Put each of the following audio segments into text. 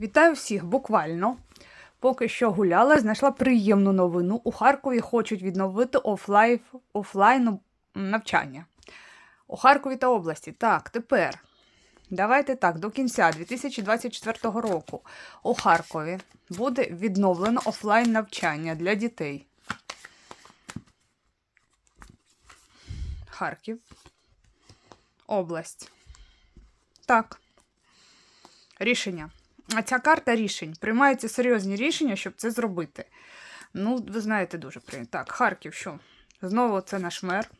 Вітаю всіх буквально. Поки що гуляла, знайшла приємну новину. У Харкові хочуть відновити офлайн, офлайн навчання. У Харкові та області. Так, тепер. Давайте так, до кінця 2024 року у Харкові буде відновлено офлайн навчання для дітей. Харків. Область. Так. Рішення. А ця карта рішень. Приймаються серйозні рішення, щоб це зробити. Ну, ви знаєте, дуже приємно. Так, Харків, що? Знову це наш мер.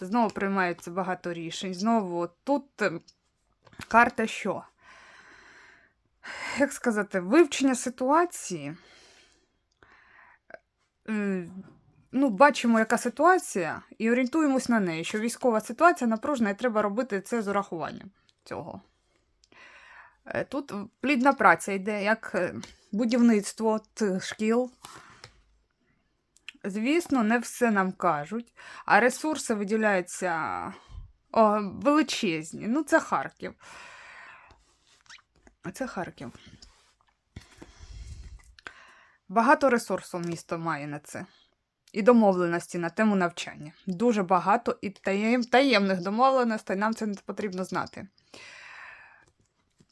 Знову приймається багато рішень. Знову тут е, карта що? Як сказати, вивчення ситуації. Е, Ну, бачимо, яка ситуація, і орієнтуємось на неї, що військова ситуація напружена, і треба робити це з урахуванням цього. Е, Тут плідна праця йде, як е, будівництво т- шкіл. Звісно, не все нам кажуть, а ресурси виділяються о, величезні. Ну, це Харків. Це Харків. Багато ресурсів місто має на це. І домовленості на тему навчання. Дуже багато і таєм, таємних домовленостей нам це не потрібно знати.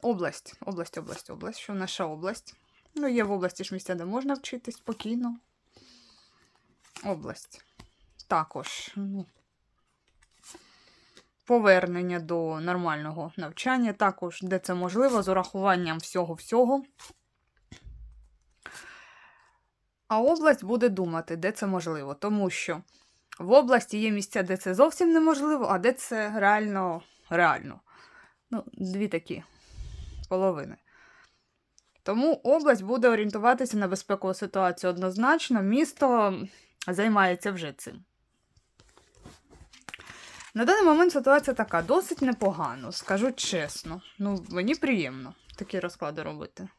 Область, область, область, область. Що наша область? Ну, є в області ж місця, де можна вчитись спокійно. Область. Також. Ну, повернення до нормального навчання, також, де це можливо, з урахуванням всього-всього. А область буде думати, де це можливо, тому що в області є місця, де це зовсім неможливо, а де це реально реально. Ну, дві такі Тому область буде орієнтуватися на безпекову ситуацію однозначно. Місто займається вже цим. На даний момент ситуація така досить непогано, скажу чесно. Ну, мені приємно такі розклади робити.